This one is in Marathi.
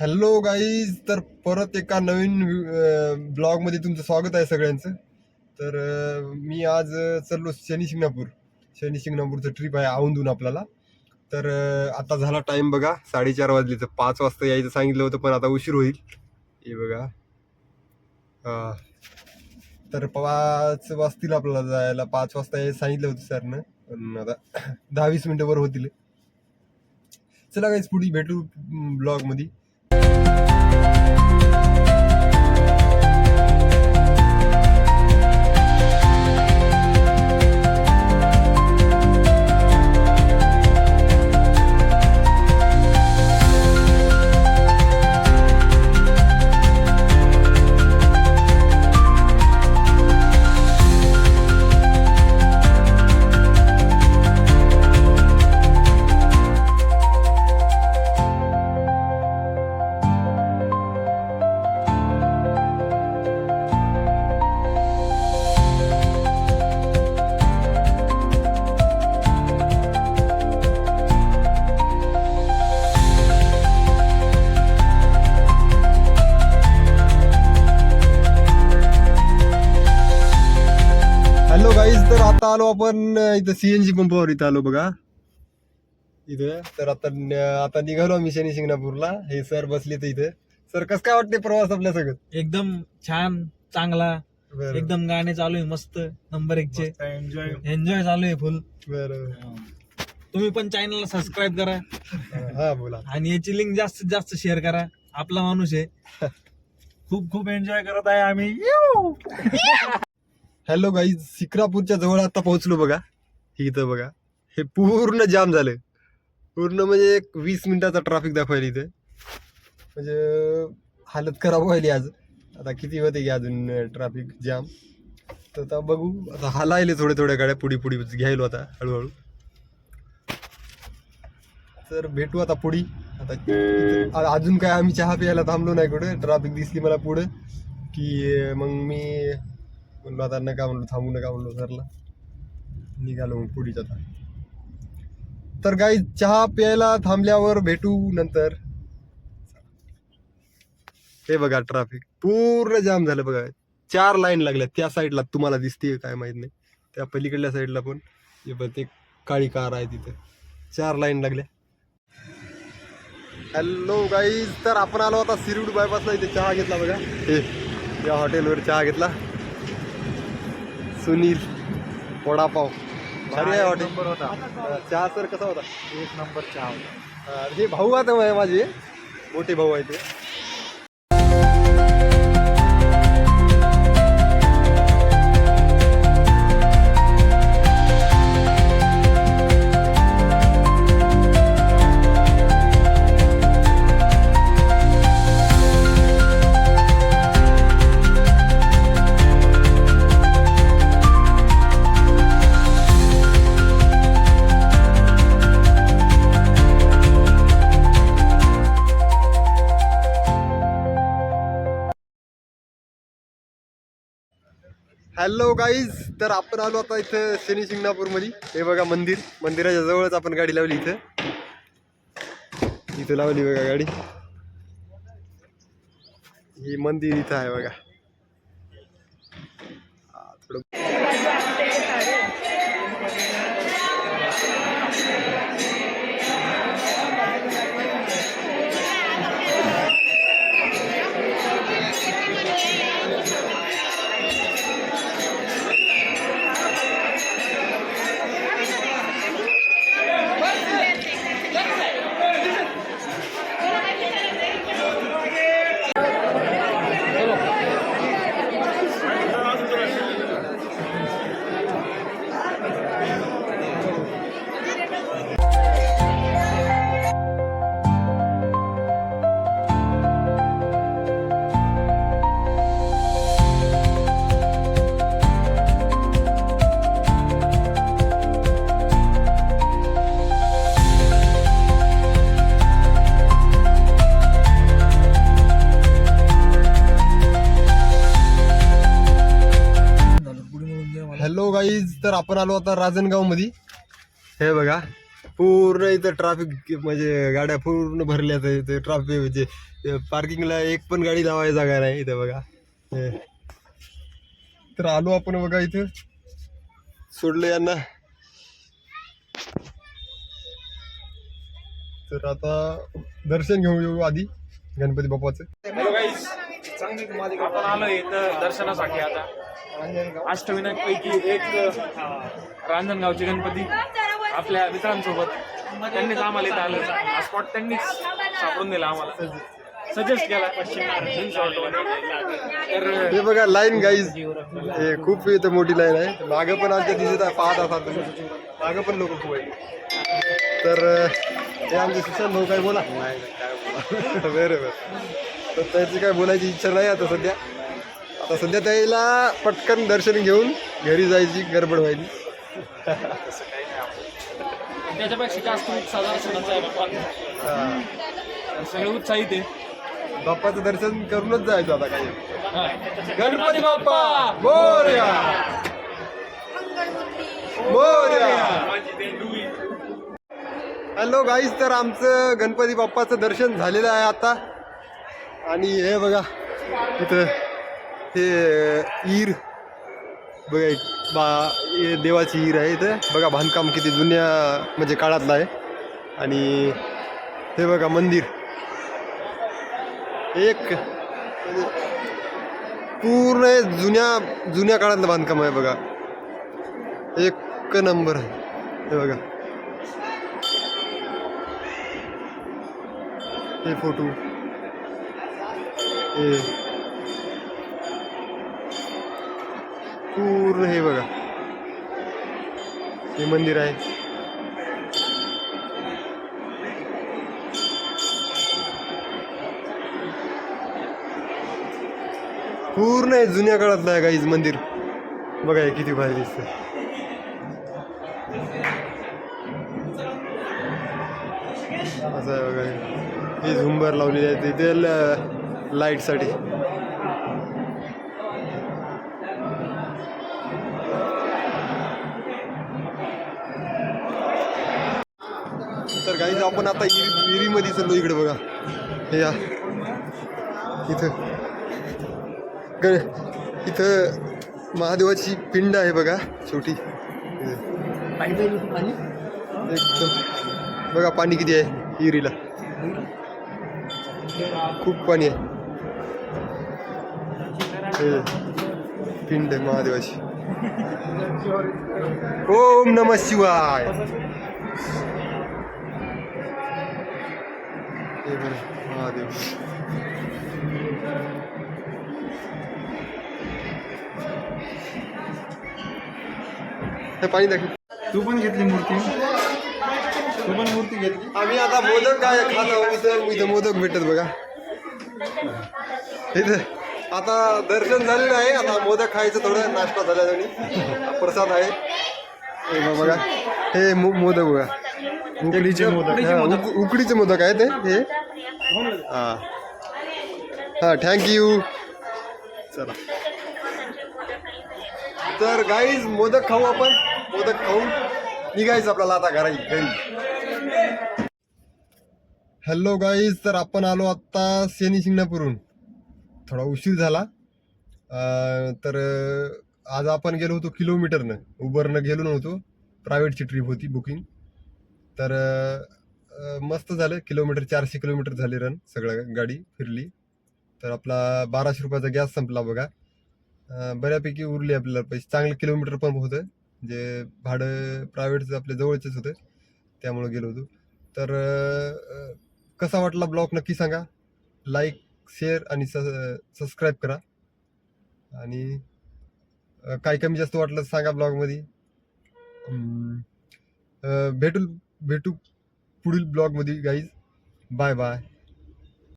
हॅलो गाईज तर परत एका नवीन ब्लॉगमध्ये तुमचं स्वागत आहे सगळ्यांचं. तर मी आज चाललो शनी शिंगणापूर. शनी शिंगणापूरचं ट्रिप आहे औंधून आपल्याला. तर आता झाला टाईम बघा. साडेचार वाजलेचं. पाच वाजता यायचं सांगितलं होतं पण आता उशीर होईल. हे बघा. हां तर पाच वाजतील आपल्याला जायला. पाच वाजता यायचं सांगितलं होतं सरनं. पण आता दहा वीस मिनटं वर होतील. चला काहीच पुढे भेटू ब्लॉगमध्ये. आता आलो आपण इथं सीएनजी पंपावर इथं आलो बघा. इथं. तर आता आता निघालो आम्ही शनी शिंगणापूरला. हे सर बसले तर इथं. सर कसं काय वाटते प्रवास आपल्या सगळं एकदम छान चांगला. एकदम गाणे चालू आहे मस्त. नंबर एक चे एन्जॉय एन्जॉय चालू आहे फुल बरं. तुम्ही पण चॅनलला सबस्क्राईब करा. हा बोला. आणि याची लिंक जास्तीत जास्त शेअर करा. आपला माणूस आहे. खूप खूप एन्जॉय करत आहे आम्ही. हॅलो गाई सिक्रापूरच्या जवळ आता पोहोचलो बघा. इथं बघा. हे पूर्ण जाम झालं. पूर्ण म्हणजे एक वीस मिनिटाचा ट्रॅफिक दाखवायला इथे. म्हणजे हालत खराब व्हायली आज. आता किती होते की अजून ट्रॅफिक जाम तर आता बघू. आता हालायले थोडे थोड्या गाड्या पुढी पुढी घ्यायलो आता हळूहळू. तर भेटू आता पुढी. आता अजून काय आम्ही चहा प्यायला थांबलो नाही कुठे. ट्रॅफिक दिसली मला पुढे की मग मी म्हणलो आता नका म्हणलो थांबू नका म्हणलो सरला निघालो मग पुढीच आता. तर गाई चहा प्यायला थांबल्यावर भेटू नंतर. हे बघा ट्रॅफिक पूर्ण जाम झालं बघा. चार लाईन लागल्या त्या साईडला तुम्हाला दिसते काय माहीत नाही. त्या पलीकडल्या साईडला पण. हे बघ ते काळी कार आहे तिथे. चार लाईन लागल्या. हॅलो गाईज तर आपण आलो आता सिरूड बायपासला इथे चहा घेतला बघा. हे या हॉटेलवर चहा घेतला. सुनील वडापाव. भारी आहे हॉटेल नंबर होता. चहा सर कसा होता? एक नंबर चहा होता हे भाऊ आता माझे. मोठे भाऊ आहे ते. हॅलो गाईज तर आपण आलो आता इथं शनी शिंगणापूरमध्ये हे बघा मंदिर. मंदिराच्या जवळच आपण गाडी लावली इथं. इथं लावली बघा गाडी. ही मंदिर इथं आहे बघा. थोडं हॅलो गाईज तर आपण आलो आता राजनगावमध्ये हे बघा पूर्ण इथं ट्रॅफिक म्हणजे गाड्या पूर्ण भरल्या इथे ट्रॅफिक म्हणजे पार्किंगला एक पण गाडी लावायची जागा नाही इथं बघा. हे. तर आलो आपण बघा इथं. सोडलं यांना. तर आता दर्शन घेऊन येऊ आधी गणपती बाप्पाचं. आपण आलो इथं दर्शनासाठी आता. अष्टविनायक पैकी एक रांजणगावचे गणपती आपल्या मित्रांसोबत. त्यांनीच आम्हाला इथं आलं. हा स्पॉट त्यांनीच सापडून दिला आम्हाला. सजेस्ट केला तर हे बघा लाईन गाईज हे खूप इथं मोठी लाईन आहे. मागं पण आमच्या दिसत आहे पाहत असाल तुम्ही. मागं पण लोक खूप आहेत. तर हे आमचे सुशांत भाऊ काय बोला. बरं बरं. तर त्याची काय बोलायची इच्छा नाही आता सध्या. आता सध्या त्याला पटकन दर्शन घेऊन घरी जायची गडबड व्हायची. त्याच्यापेक्षा जास्त उत्साह दर्शनाचा आहे बाप्पा. सगळे उत्साहित आहे. बाप्पाचं दर्शन करूनच जायचं आता काही. गणपती बाप्पा! मोरया मोरया हॅलो गाईज तर आमचं गणपती बाप्पाचं दर्शन झालेलं आहे आता. आणि हे बघा इथं हे ईर. बघा एक बा हे देवाची ईर आहे इथं. बघा बांधकाम किती जुन्या म्हणजे काळातलं आहे. आणि हे बघा मंदिर. एक म्हणजे पूर्ण जुन्या जुन्या काळातलं बांधकाम आहे बघा. एक नंबर आहे. हे बघा. हे फोटो. पूर्ण हे बघा. हे मंदिर आहे. पूर्ण आहे जुन्या काळातलं आहे गाईज मंदिर. बघा हे किती भारी दिसतं असं आहे बघा. हे. हे झुंबर लावलेले आहे. तिथे लाईटसाठी. तर काही आपण आता इरी विहिरीमध्ये चाललो इकडे बघा. या. इथं. ग इथं महादेवाची पिंड आहे बघा छोटी. एकदम. बघा पाणी किती आहे विहिरीला खूप पाणी आहे. हे पिंड महादेवाची ओम नम शिवाय. महादेव. हे पाणी दाखव. तू पण घेतली मूर्ती. तू पण मूर्ती घेतली. आम्ही आता मोदक काय खात आहोत इथं इथं मोदक भेटत बघा. इथं. आता दर्शन झालेलं आहे. आता मोदक खायचं थोडं नाश्ता झाला आणि प्रसाद आहे. हे बघ बघा हे मो- मोदक बघा. उकडीचे मोदक. हा, उक- उकडीचे मोदक आहेत हे हे. हा. हा थँक्यू चला. तर गाईज मोदक खाऊ आपण. मोदक खाऊन निघायचं आपल्याला आता घरा. घरी. हॅलो गाईज तर आपण आलो आत्ता शनी शिंगणापूरहून. थोडा उशीर झाला. तर आज आपण गेलो होतो किलोमीटरनं. उबरनं गेलो नव्हतो. प्रायव्हेटची ट्रिप होती बुकिंग तर मस्त झालं. किलोमीटर चारशे किलोमीटर झाले रन सगळं गाडी फिरली. तर आपला बाराशे रुपयाचा गॅस संपला बघा. बऱ्यापैकी उरली आपल्याला पैसे. चांगलं किलोमीटर पण होतं. जे भाडं प्रायव्हेटचं आपल्या जवळचंच होतं. त्यामुळे गेलो होतो. तर कसा वाटला ब्लॉग नक्की सांगा. लाईक शेअर आणि सबस्क्राईब करा. आणि काही काय कमी जास्त वाटलं सांगा ब्लॉगमध्ये भेटू भेटू पुढील ब्लॉगमध्ये गाईज बाय बाय